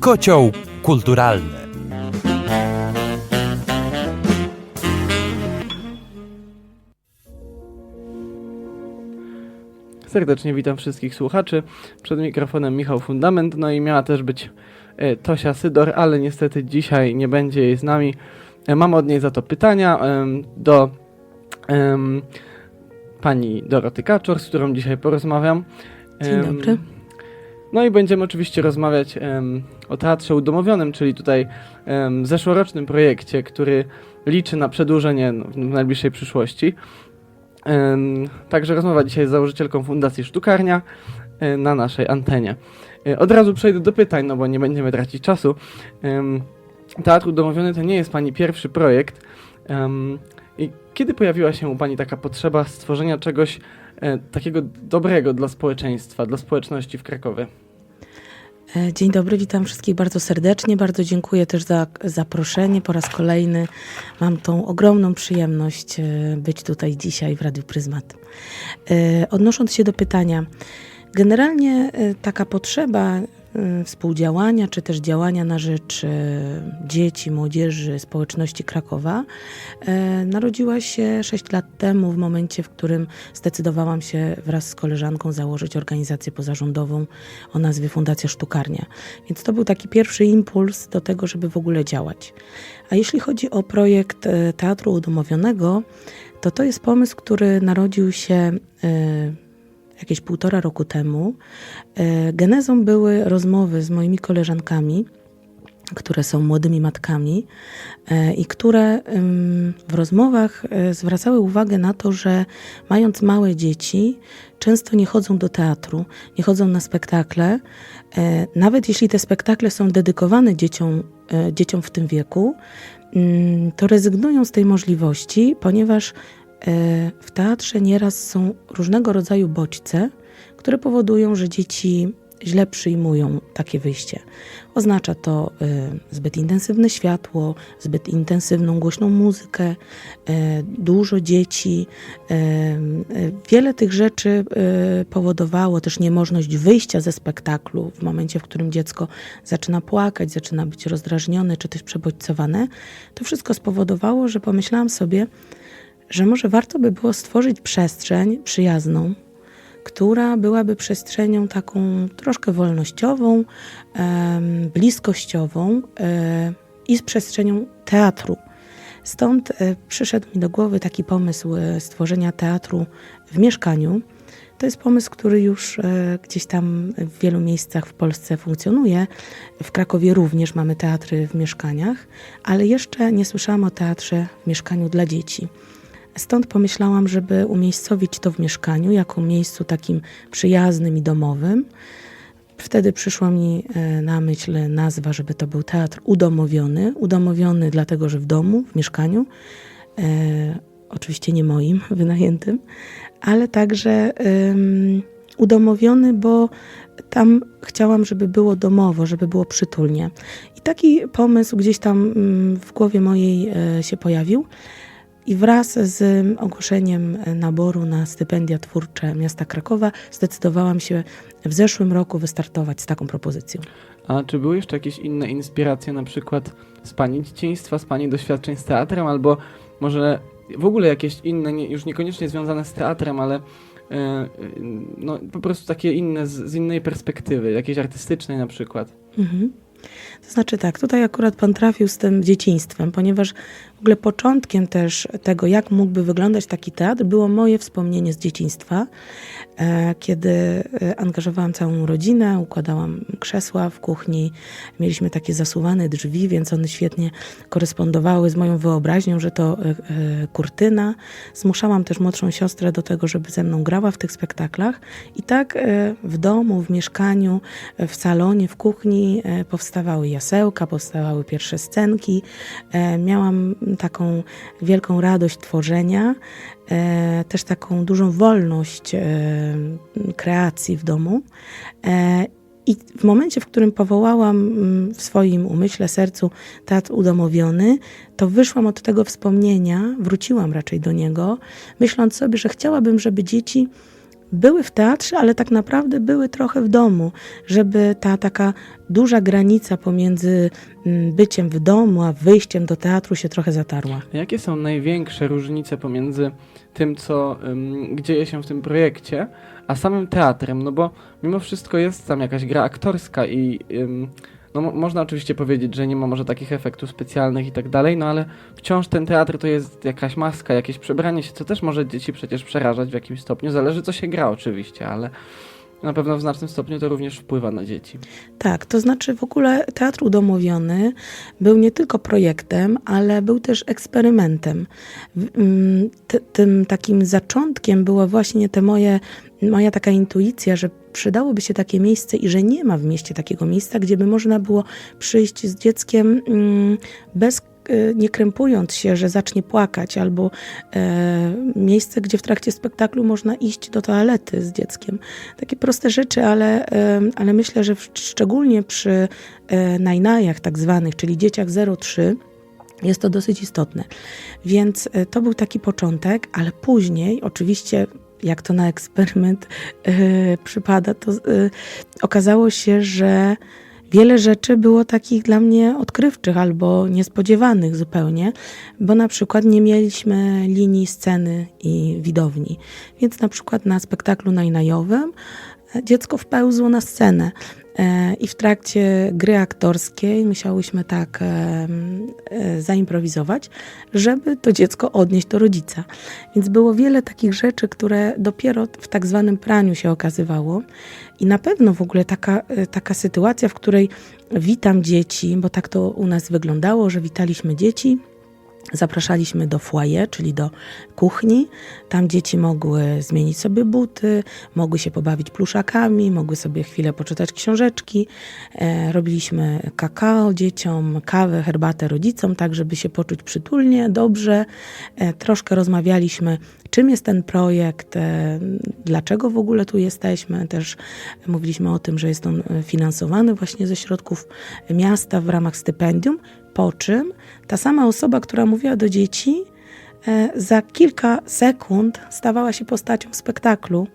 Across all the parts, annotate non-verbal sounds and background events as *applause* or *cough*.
Kocioł kulturalny. Serdecznie witam wszystkich słuchaczy. Przed mikrofonem Michał Fundament, no i miała też być e, Tosia Sydor, ale niestety dzisiaj nie będzie jej z nami. E, Mam od niej za to pytania do pani Doroty Kaczor, z którą dzisiaj porozmawiam. Dzień dobry. No i będziemy oczywiście rozmawiać o Teatrze Udomowionym, czyli tutaj zeszłorocznym projekcie, który liczy na przedłużenie no, w najbliższej przyszłości. Także rozmowa dzisiaj z założycielką Fundacji Sztukarnia e, na naszej antenie. E, Od razu przejdę do pytań, no bo nie będziemy tracić czasu. Em, Teatr Udomowiony to nie jest Pani pierwszy projekt. I kiedy pojawiła się u Pani taka potrzeba stworzenia czegoś e, takiego dobrego dla społeczeństwa, dla społeczności w Krakowie? E, Dzień dobry, witam wszystkich bardzo serdecznie. Bardzo dziękuję też za zaproszenie po raz kolejny. Mam tą ogromną przyjemność e, być tutaj dzisiaj w Radiu Pryzmat. E, Odnosząc się do pytania, generalnie taka potrzeba współdziałania czy też działania na rzecz e, dzieci, młodzieży, społeczności Krakowa e, narodziła się 6 lat temu, w momencie, w którym zdecydowałam się wraz z koleżanką założyć organizację pozarządową o nazwie Fundacja Sztukarnia. Więc to był taki pierwszy impuls do tego, żeby w ogóle działać. A jeśli chodzi o projekt Teatru Udomowionego, to to jest pomysł, który narodził się jakieś półtora roku temu. E, Genezą były rozmowy z moimi koleżankami, które są młodymi matkami e, i które w rozmowach e, zwracały uwagę na to, że mając małe dzieci, często nie chodzą do teatru, nie chodzą na spektakle. Nawet jeśli te spektakle są dedykowane dzieciom, dzieciom w tym wieku, mm, to rezygnują z tej możliwości, ponieważ w teatrze nieraz są różnego rodzaju bodźce, które powodują, że dzieci źle przyjmują takie wyjście. Oznacza to y, zbyt intensywne światło, zbyt intensywną, głośną muzykę, y, dużo dzieci. Wiele tych rzeczy powodowało też niemożność wyjścia ze spektaklu w momencie, w którym dziecko zaczyna płakać, zaczyna być rozdrażnione czy też przebodźcowane. To wszystko spowodowało, że pomyślałam sobie, że może warto by było stworzyć przestrzeń przyjazną, która byłaby przestrzenią taką troszkę wolnościową, bliskościową e, i z przestrzenią teatru. Stąd e, przyszedł mi do głowy taki pomysł e, stworzenia teatru w mieszkaniu. To jest pomysł, który już gdzieś tam w wielu miejscach w Polsce funkcjonuje. W Krakowie również mamy teatry w mieszkaniach, ale jeszcze nie słyszałam o teatrze w mieszkaniu dla dzieci. Stąd pomyślałam, żeby umiejscowić to w mieszkaniu jako miejscu takim przyjaznym i domowym. Wtedy przyszła mi e, na myśl nazwa, żeby to był teatr udomowiony. Udomowiony dlatego, że w domu, w mieszkaniu, e, oczywiście nie moim, *laughs* wynajętym, ale także em, udomowiony, bo tam chciałam, żeby było domowo, żeby było przytulnie. I taki pomysł gdzieś tam mm, w głowie mojej e, się pojawił. I wraz z ogłoszeniem naboru na stypendia twórcze miasta Krakowa zdecydowałam się w zeszłym roku wystartować z taką propozycją. A czy były jeszcze jakieś inne inspiracje, na przykład z Pani dzieciństwa, z Pani doświadczeń z teatrem, albo może w ogóle jakieś inne, nie, już niekoniecznie związane z teatrem, ale e, e, no, po prostu takie inne, z, z innej perspektywy, jakiejś artystycznej na przykład? Mhm. To znaczy tak, tutaj akurat pan trafił z tym dzieciństwem, ponieważ ogóle początkiem też tego, jak mógłby wyglądać taki teatr, było moje wspomnienie z dzieciństwa, e, kiedy e, angażowałam całą rodzinę, układałam krzesła w kuchni, mieliśmy takie zasuwane drzwi, więc one świetnie korespondowały z moją wyobraźnią, że to e, kurtyna. Zmuszałam też młodszą siostrę do tego, żeby ze mną grała w tych spektaklach i tak w domu, w mieszkaniu, w salonie, w kuchni powstawały jasełka, powstawały pierwsze scenki. Miałam taką wielką radość tworzenia, e, też taką dużą wolność e, kreacji w domu. E, I w momencie, w którym powołałam mm, w swoim umyśle, sercu teatr udomowiony, to wyszłam od tego wspomnienia, wróciłam raczej do niego, myśląc sobie, że chciałabym, żeby dzieci były w teatrze, ale tak naprawdę były trochę w domu, żeby ta taka duża granica pomiędzy mm, byciem w domu, a wyjściem do teatru się trochę zatarła. Jakie są największe różnice pomiędzy tym, co ym, dzieje się w tym projekcie, a samym teatrem? No bo mimo wszystko jest tam jakaś gra aktorska i ym, no, mo- można oczywiście powiedzieć, że nie ma może takich efektów specjalnych i tak dalej, no ale wciąż ten teatr to jest jakaś maska, jakieś przebranie się, co też może dzieci przecież przerażać w jakimś stopniu. Zależy, co się gra oczywiście, ale na pewno w znacznym stopniu to również wpływa na dzieci. Tak, to znaczy w ogóle Teatr Udomowiony był nie tylko projektem, ale był też eksperymentem. Mm, Tym takim zaczątkiem była właśnie te moje, moja taka intuicja, że przydałoby się takie miejsce i że nie ma w mieście takiego miejsca, gdzie by można było przyjść z dzieckiem mm, bez nie krępując się, że zacznie płakać, albo e, miejsce, gdzie w trakcie spektaklu można iść do toalety z dzieckiem. Takie proste rzeczy, ale, e, ale myślę, że w, szczególnie przy e, najnajach tak zwanych, czyli dzieciach 0,3, jest to dosyć istotne. Więc e, to był taki początek, ale później, oczywiście, jak to na eksperyment e, przypada, to e, okazało się, że wiele rzeczy było takich dla mnie odkrywczych albo niespodziewanych zupełnie, bo na przykład nie mieliśmy linii sceny i widowni. Więc na przykład na spektaklu najnajowym dziecko wpełzło na scenę. E, I w trakcie gry aktorskiej musiałyśmy tak e, e, zaimprowizować, żeby to dziecko odnieść do rodzica. Więc było wiele takich rzeczy, które dopiero w tak zwanym praniu się okazywało. I na pewno w ogóle taka, taka sytuacja, w której witam dzieci, bo tak to u nas wyglądało, że witaliśmy dzieci. Zapraszaliśmy do foyer, czyli do kuchni. Tam dzieci mogły zmienić sobie buty, mogły się pobawić pluszakami, mogły sobie chwilę poczytać książeczki. E, robiliśmy kakao dzieciom, kawę, herbatę rodzicom, tak żeby się poczuć przytulnie, dobrze. E, troszkę rozmawialiśmy, czym jest ten projekt, e, dlaczego w ogóle tu jesteśmy. Też mówiliśmy o tym, że jest on e, finansowany właśnie ze środków miasta w ramach stypendium. Po czym ta sama osoba, która mówiła do dzieci, e, za kilka sekund stawała się postacią spektaklu.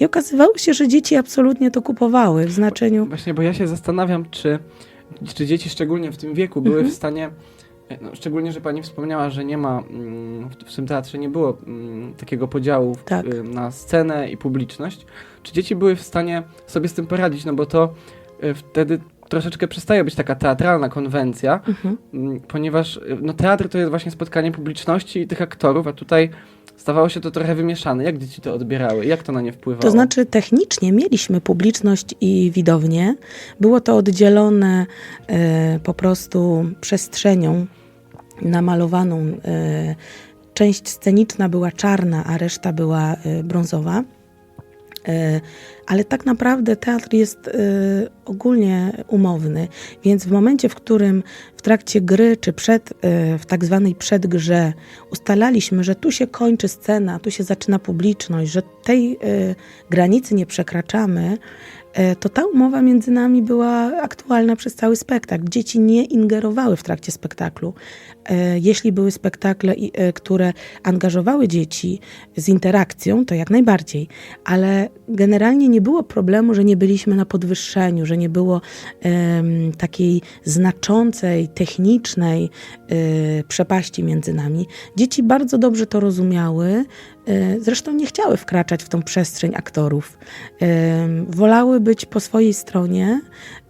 I okazywało się, że dzieci absolutnie to kupowały w znaczeniu. Właśnie, bo ja się zastanawiam, czy, czy dzieci szczególnie w tym wieku były Mhm. w stanie, e, no, szczególnie, że pani wspomniała, że nie ma, mm, w, tym teatrze nie było mm, takiego podziału Tak. y, na scenę i publiczność. Czy dzieci były w stanie sobie z tym poradzić? No bo to y, wtedy troszeczkę przestaje być taka teatralna konwencja, Mhm. ponieważ y, no, teatr to jest właśnie spotkanie publiczności i tych aktorów, a tutaj stawało się to trochę wymieszane. Jak dzieci to odbierały? Jak to na nie wpływało? To znaczy, technicznie mieliśmy publiczność i widownię. Było to oddzielone e, po prostu przestrzenią namalowaną. E, część sceniczna była czarna, a reszta była e, brązowa. E, ale tak naprawdę teatr jest e, ogólnie umowny, więc w momencie, w którym w trakcie gry czy przed, e, w tak zwanej przedgrze ustalaliśmy, że tu się kończy scena, tu się zaczyna publiczność, że tej granicy nie przekraczamy, to ta umowa między nami była aktualna przez cały spektakl. Dzieci nie ingerowały w trakcie spektaklu. E, Jeśli były spektakle, e, które angażowały dzieci z interakcją, to jak najbardziej, ale generalnie nie było problemu, że nie byliśmy na podwyższeniu, że nie było em, takiej znaczącej, technicznej e, przepaści między nami. Dzieci bardzo dobrze to rozumiały, e, zresztą nie chciały wkraczać w tą przestrzeń aktorów. Em, Wolały być po swojej stronie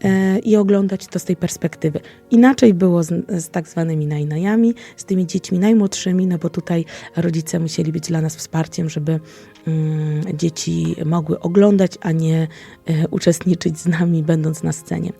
e, i oglądać to z tej perspektywy. Inaczej było z, z tak zwanymi najnajami, z tymi dziećmi najmłodszymi, no bo tutaj rodzice musieli być dla nas wsparciem, żeby mm, dzieci mogły oglądać, a nie e, uczestniczyć z nami, będąc na scenie.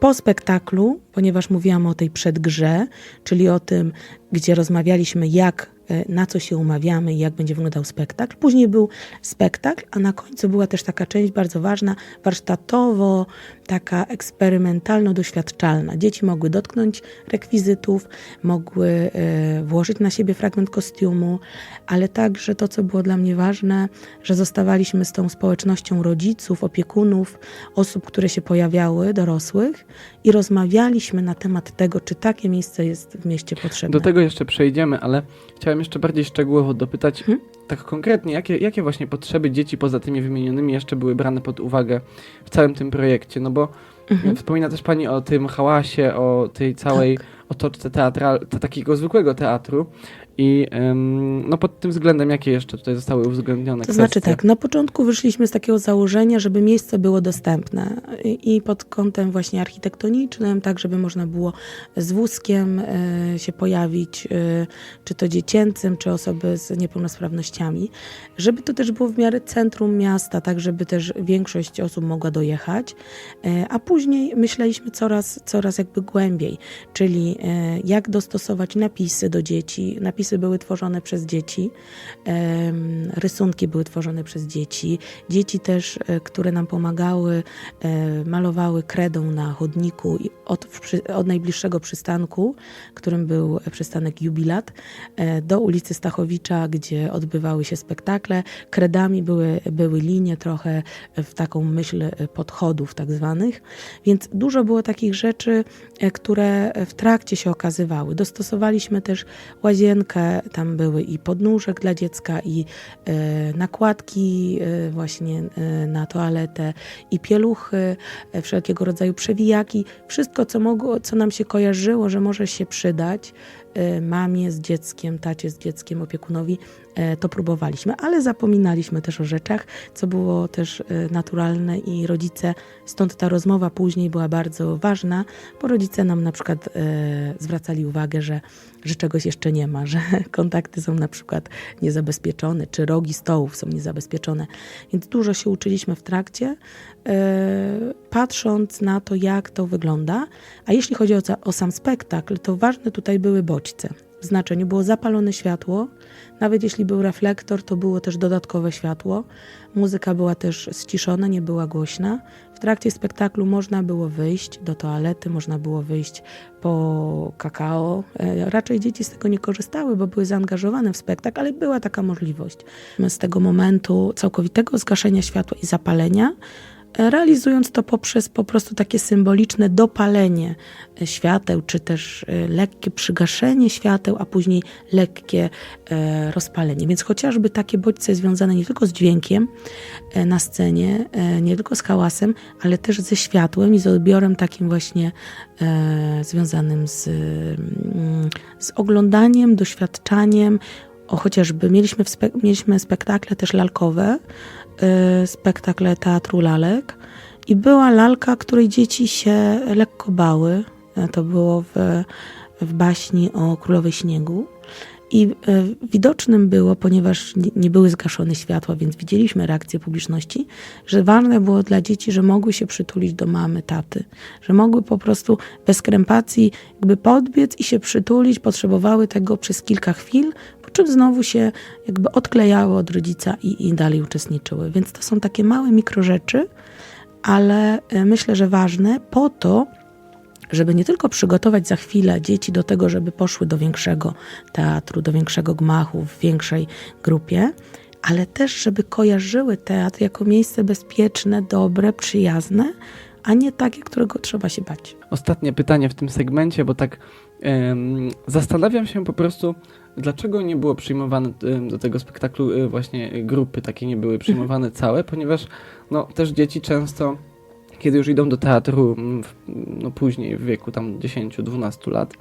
Po spektaklu, ponieważ mówiłam o tej przedgrze, czyli o tym, gdzie rozmawialiśmy, jak, e, na co się umawiamy i jak będzie wyglądał spektakl. Później był spektakl, a na końcu była też taka część bardzo ważna, warsztatowo, taka eksperymentalno-doświadczalna. Dzieci mogły dotknąć rekwizytów, mogły e, włożyć na siebie fragment kostiumu, ale także to, co było dla mnie ważne, że zostawaliśmy z tą społecznością rodziców, opiekunów, osób, które się pojawiały, dorosłych i rozmawialiśmy na temat tego, czy takie miejsce jest w mieście potrzebne. Do tego jeszcze przejdziemy, ale chciałem chciałem jeszcze bardziej szczegółowo dopytać, Mhm. tak konkretnie, jakie, jakie właśnie potrzeby dzieci poza tymi wymienionymi jeszcze były brane pod uwagę w całym tym projekcie? No bo Mhm. wspomina też Pani o tym hałasie, o tej całej Tak. otoczce teatral, te, takiego zwykłego teatru i ym, no pod tym względem jakie jeszcze tutaj zostały uwzględnione To znaczy kwestie? tak, na początku wyszliśmy z takiego założenia, żeby miejsce było dostępne i, i pod kątem właśnie architektonicznym, tak żeby można było z wózkiem e, się pojawić, e, czy to dziecięcym, czy osoby z niepełnosprawnościami, żeby to też było w miarę centrum miasta, tak żeby też większość osób mogła dojechać, e, a później myśleliśmy coraz, coraz jakby głębiej, czyli jak dostosować napisy do dzieci. Napisy były tworzone przez dzieci, rysunki były tworzone przez dzieci. Dzieci też, e, które nam pomagały, e, malowały kredą na chodniku od, od najbliższego przystanku, którym był przystanek Jubilat, e, do ulicy Stachowicza, gdzie odbywały się spektakle. Kredami były, były linie trochę w taką myśl podchodów tak zwanych, więc dużo było takich rzeczy, które w trakcie się okazywały. Dostosowaliśmy też łazienkę, tam były i podnóżek dla dziecka, i e, nakładki e, właśnie e, na toaletę, i pieluchy, wszelkiego rodzaju przewijaki, wszystko, co, mogło, co nam się kojarzyło, że może się przydać mamie z dzieckiem, tacie z dzieckiem, opiekunowi, to próbowaliśmy, ale zapominaliśmy też o rzeczach, co było też naturalne i rodzice, stąd ta rozmowa później była bardzo ważna, bo rodzice nam na przykład zwracali uwagę, że, że czegoś jeszcze nie ma, że *laughs* kontakty są na przykład niezabezpieczone, czy rogi stołów są niezabezpieczone. Więc dużo się uczyliśmy w trakcie, e, patrząc na to, jak to wygląda. A jeśli chodzi o, o sam spektakl, to ważne tutaj były bodźce. Znaczeniu było zapalone światło, nawet jeśli był reflektor, to było też dodatkowe światło. Muzyka była też ściszona, nie była głośna. W trakcie spektaklu można było wyjść do toalety, można było wyjść po kakao. E, Raczej dzieci z tego nie korzystały, bo były zaangażowane w spektakl, ale była taka możliwość. Z tego momentu całkowitego zgaszenia światła i zapalenia, realizując to poprzez po prostu takie symboliczne dopalenie e, świateł, czy też e, lekkie przygaszenie świateł, a później lekkie e, rozpalenie. Więc chociażby takie bodźce związane nie tylko z dźwiękiem na scenie, nie tylko z hałasem, ale też ze światłem i z odbiorem takim właśnie związanym z, mm, z oglądaniem, doświadczaniem. O, chociażby mieliśmy, spe, mieliśmy spektakle też lalkowe, e, spektakle teatru lalek i była lalka, której dzieci się lekko bały. E, To było w, w baśni o Królowej Śniegu. I e, widocznym było, ponieważ nie, były zgaszone światła, więc widzieliśmy reakcję publiczności, że ważne było dla dzieci, że mogły się przytulić do mamy, taty, że mogły po prostu bez krępacji jakby podbiec i się przytulić, potrzebowały tego przez kilka chwil, czym znowu się jakby odklejały od rodzica i, i dalej uczestniczyły. Więc to są takie małe mikrorzeczy, ale e, myślę, że ważne po to, żeby nie tylko przygotować za chwilę dzieci do tego, żeby poszły do większego teatru, do większego gmachu, w większej grupie, ale też, żeby kojarzyły teatr jako miejsce bezpieczne, dobre, przyjazne, a nie takie, którego trzeba się bać. Ostatnie pytanie w tym segmencie, bo tak em, zastanawiam się po prostu, dlaczego nie było przyjmowane do tego spektaklu e, właśnie grupy, takie nie były przyjmowane *laughs* całe, ponieważ no, też dzieci często, kiedy już idą do teatru, no później w wieku tam 10-12 lat,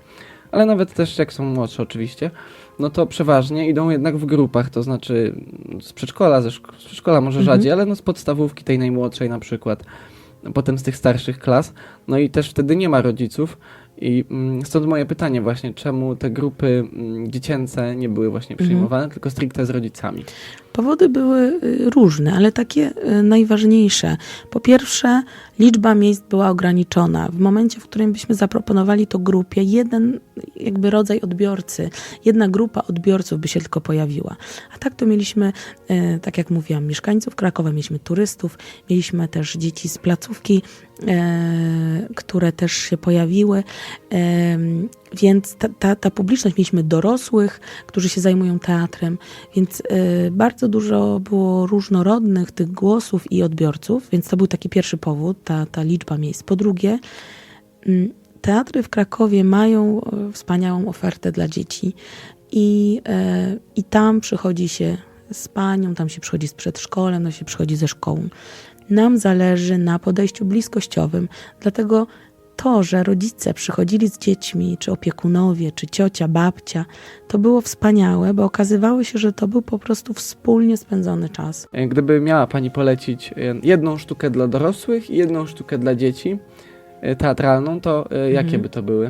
ale nawet też jak są młodsze oczywiście, no to przeważnie idą jednak w grupach, to znaczy z przedszkola, ze szko- z przedszkola może Mhm. rzadziej, ale no z podstawówki tej najmłodszej na przykład, potem z tych starszych klas, no i też wtedy nie ma rodziców i mm, stąd moje pytanie właśnie, czemu te grupy mm, dziecięce nie były właśnie Mhm. przyjmowane, tylko stricte z rodzicami. Powody były y, różne, ale takie y, najważniejsze. Po pierwsze, liczba miejsc była ograniczona. W momencie, w którym byśmy zaproponowali to grupie, jeden jakby rodzaj odbiorcy, jedna grupa odbiorców by się tylko pojawiła. A tak to mieliśmy, y, tak jak mówiłam, mieszkańców Krakowa, mieliśmy turystów, mieliśmy też dzieci z placówki, które też się pojawiły. Więc ta, ta, ta publiczność, mieliśmy dorosłych, którzy się zajmują teatrem, więc y, bardzo dużo było różnorodnych tych głosów i odbiorców, więc to był taki pierwszy powód, ta, ta liczba miejsc. Po drugie, mm, teatry w Krakowie mają e, wspaniałą ofertę dla dzieci i, e, i tam przychodzi się z panią, tam się przychodzi z przedszkolem, tam się przychodzi ze szkołą. Nam zależy na podejściu bliskościowym, dlatego to, że rodzice przychodzili z dziećmi, czy opiekunowie, czy ciocia, babcia, to było wspaniałe, bo okazywało się, że to był po prostu wspólnie spędzony czas. E, Gdyby miała Pani polecić e, jedną sztukę dla dorosłych i jedną sztukę dla dzieci e, teatralną, to jakie Mhm. by to były?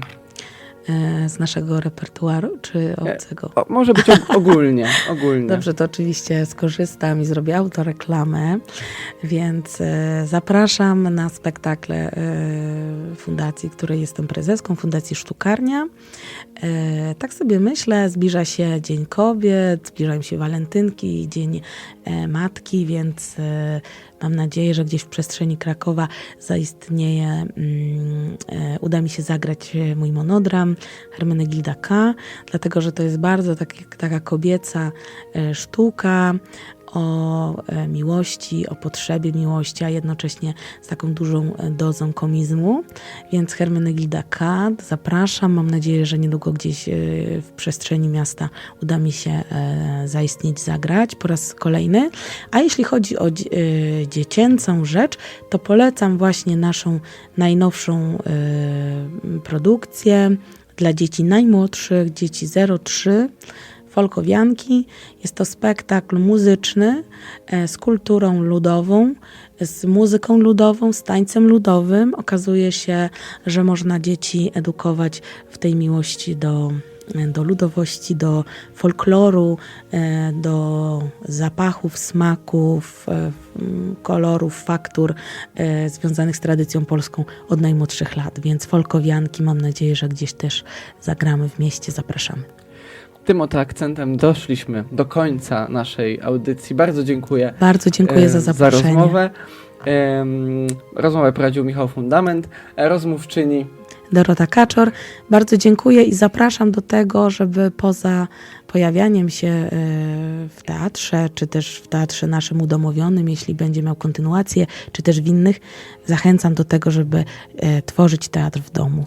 E, Z naszego repertuaru, czy E, obcego? O, może być og- ogólnie, *laughs* ogólnie. Dobrze, to oczywiście skorzystam i zrobię autoreklamę, więc e, zapraszam na spektakle fundacji, której jestem prezeską, Fundacji Sztukarnia. Tak sobie myślę, zbliża się Dzień Kobiet, zbliżają się walentynki, Dzień Matki, więc mam nadzieję, że gdzieś w przestrzeni Krakowa zaistnieje, mm, uda mi się zagrać mój monodram Hermenegilda K., dlatego że to jest bardzo taki, taka kobieca e, sztuka o e, miłości, o potrzebie miłości, a jednocześnie z taką dużą e, dozą komizmu. Więc Hermenegilda K. zapraszam. Mam nadzieję, że niedługo gdzieś w przestrzeni miasta uda mi się zaistnieć, zagrać po raz kolejny. A jeśli chodzi o dzie- dziecięcą rzecz, to polecam właśnie naszą najnowszą produkcję dla dzieci najmłodszych, dzieci 0-3, Folkowianki. Jest to spektakl muzyczny e, z kulturą ludową, z muzyką ludową, z tańcem ludowym. Okazuje się, że można dzieci edukować w tej miłości do, do ludowości, do folkloru, e, do zapachów, smaków, e, kolorów, faktur e, związanych z tradycją polską od najmłodszych lat. Więc folkowianki mam nadzieję, że gdzieś też zagramy w mieście. Zapraszamy. Tym oto akcentem doszliśmy do końca naszej audycji. Bardzo dziękuję Bardzo dziękuję e, za zaproszenie. za rozmowę. Rozmowę prowadził Michał Fundament, e, rozmówczyni Dorota Kaczor. Bardzo dziękuję i zapraszam do tego, żeby poza pojawianiem się e, w teatrze, czy też w teatrze naszym udomowionym, jeśli będzie miał kontynuację, czy też w innych, zachęcam do tego, żeby e, tworzyć teatr w domu.